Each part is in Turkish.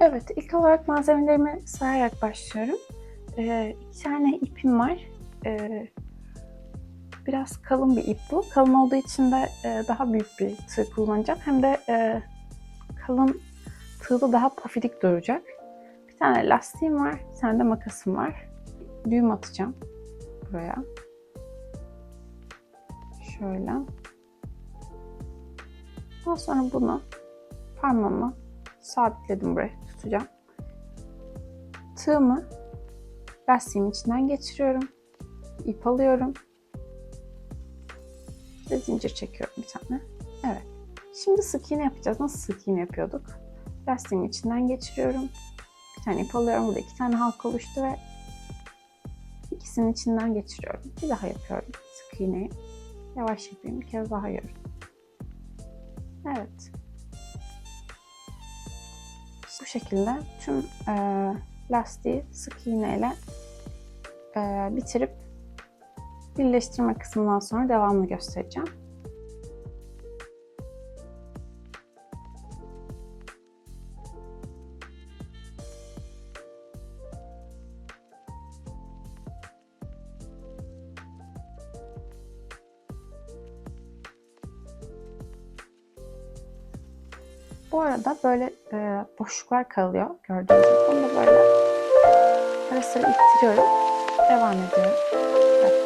Evet, ilk olarak malzemelerimi sayarak başlıyorum. Ee, iki tane ipim var. Ee, biraz kalın bir ip bu. Kalın olduğu için de e, daha büyük bir tığ kullanacağım. Hem de e, kalın tığda daha pofidik duracak. Bir tane lastiğim var, bir tane de makasım var. Düğüm atacağım buraya. Şöyle. Daha sonra bunu parmağımı sabitledim buraya tutacağım. Tığımı lastiğimin içinden geçiriyorum. ip alıyorum. Ve zincir çekiyorum bir tane. Evet. Şimdi sık iğne yapacağız. Nasıl sık iğne yapıyorduk? Lastiğimin içinden geçiriyorum. Bir tane ip alıyorum. Burada iki tane halka oluştu ve ikisinin içinden geçiriyorum. Bir daha yapıyorum sık iğneyi. Yavaş yapayım. Bir kez daha görün. Evet. Bu şekilde tüm e, lastiği sık iğneyle e, bitirip birleştirme kısmından sonra devamını göstereceğim. Bu arada böyle e, boşluklar kalıyor gördüğünüz gibi. Bunu da böyle ara sıra ittiriyorum. Devam ediyorum. Evet,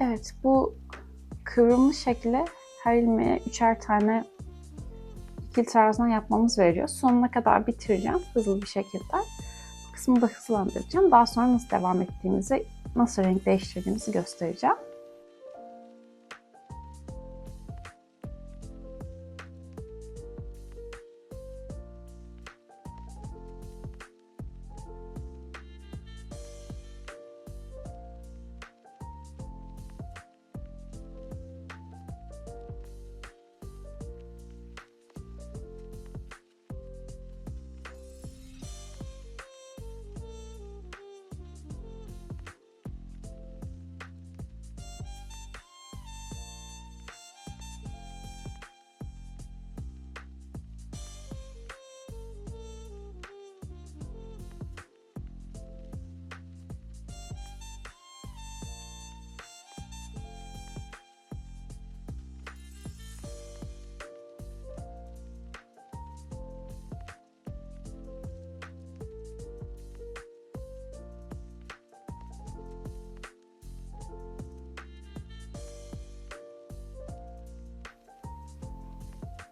Evet, bu kıvrımlı şekilde her ilmeğe üçer tane ikili trabzan yapmamız veriyor. Sonuna kadar bitireceğim hızlı bir şekilde. Bu kısmı da hızlandıracağım. Daha sonra nasıl devam ettiğimizi, nasıl renk değiştirdiğimizi göstereceğim.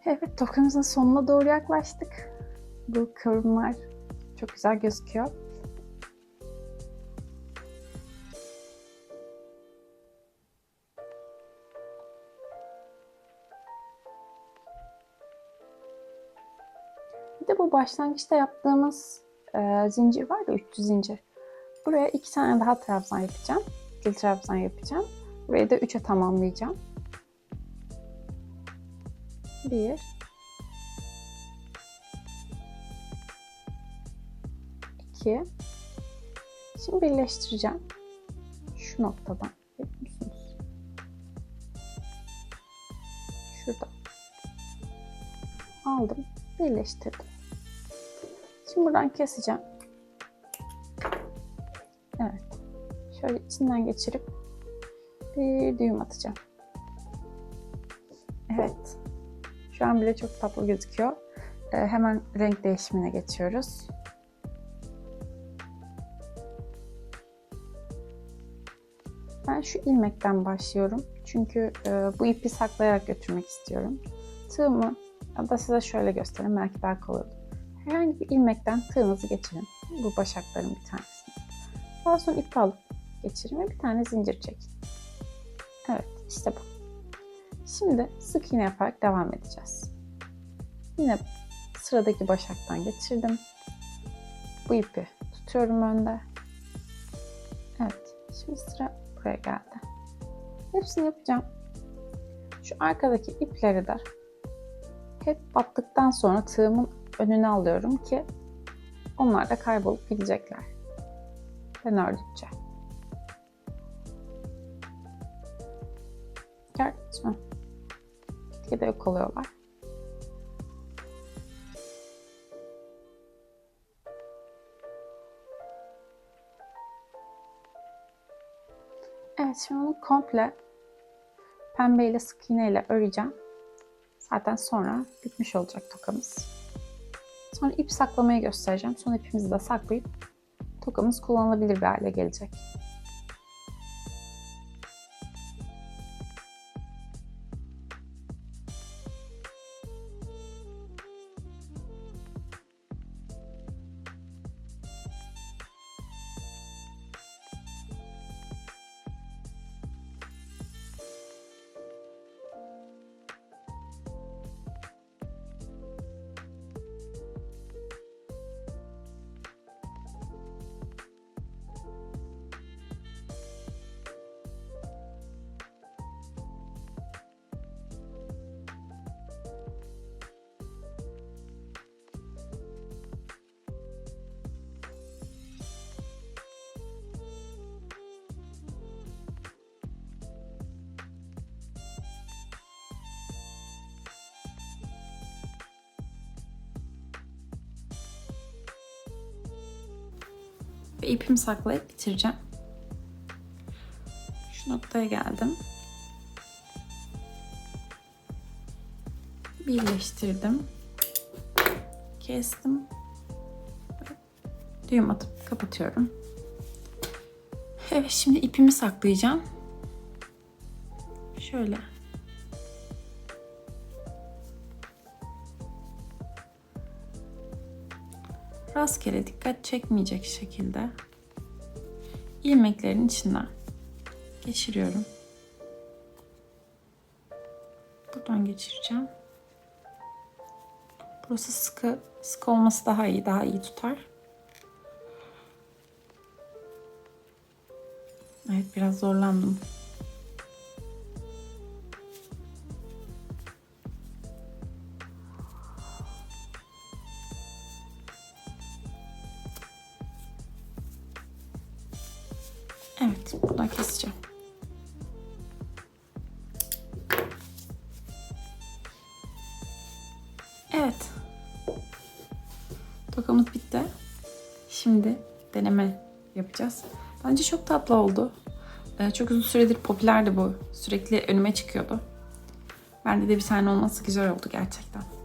Evet, tokamızın sonuna doğru yaklaştık. Bu kıvrımlar çok güzel gözüküyor. Bir de bu başlangıçta yaptığımız e, zincir var ya 300 zincir. Buraya iki tane daha trabzan yapacağım. Dil trabzan yapacağım. Burayı da 3'e tamamlayacağım. Bir. İki. Şimdi birleştireceğim. Şu noktadan. Görüyor musunuz? Şurada. Aldım. Birleştirdim. Şimdi buradan keseceğim. Evet. Şöyle içinden geçirip bir düğüm atacağım. Evet. Şu an bile çok tatlı gözüküyor. Ee, hemen renk değişimine geçiyoruz. Ben şu ilmekten başlıyorum. Çünkü e, bu ipi saklayarak götürmek istiyorum. Tığımı ya da size şöyle göstereyim belki daha kolay olur. Herhangi bir ilmekten tığınızı geçirin. Bu başakların bir tanesini. Daha sonra ipi alıp geçirin ve bir tane zincir çekin. Evet işte bu. Şimdi sık iğne yaparak devam edeceğiz. Yine sıradaki başaktan geçirdim. Bu ipi tutuyorum önde. Evet. Şimdi sıra buraya geldi. Hepsini yapacağım. Şu arkadaki ipleri de hep battıktan sonra tığımın önüne alıyorum ki onlar da kaybolup gidecekler. Ben ördükçe. Gördünüz Gitgide yok oluyorlar. Evet şimdi onu komple pembeyle sık iğneyle öreceğim. Zaten sonra bitmiş olacak tokamız. Sonra ip saklamayı göstereceğim. Sonra ipimizi de saklayıp tokamız kullanılabilir bir hale gelecek. Ve ipimi saklayıp bitireceğim. Şu noktaya geldim. Birleştirdim. Kestim. Düğüm atıp kapatıyorum. Evet şimdi ipimi saklayacağım. Şöyle. Rastgele dikkat çekmeyecek şekilde ilmeklerin içinden geçiriyorum. Buradan geçireceğim. Burası sıkı, sıkı olması daha iyi, daha iyi tutar. Evet biraz zorlandım. Evet, buradan keseceğim. Evet. Tokamız bitti. Şimdi deneme yapacağız. Bence çok tatlı oldu. Ee, çok uzun süredir popülerdi bu. Sürekli önüme çıkıyordu. Bende de bir tane olması güzel oldu gerçekten.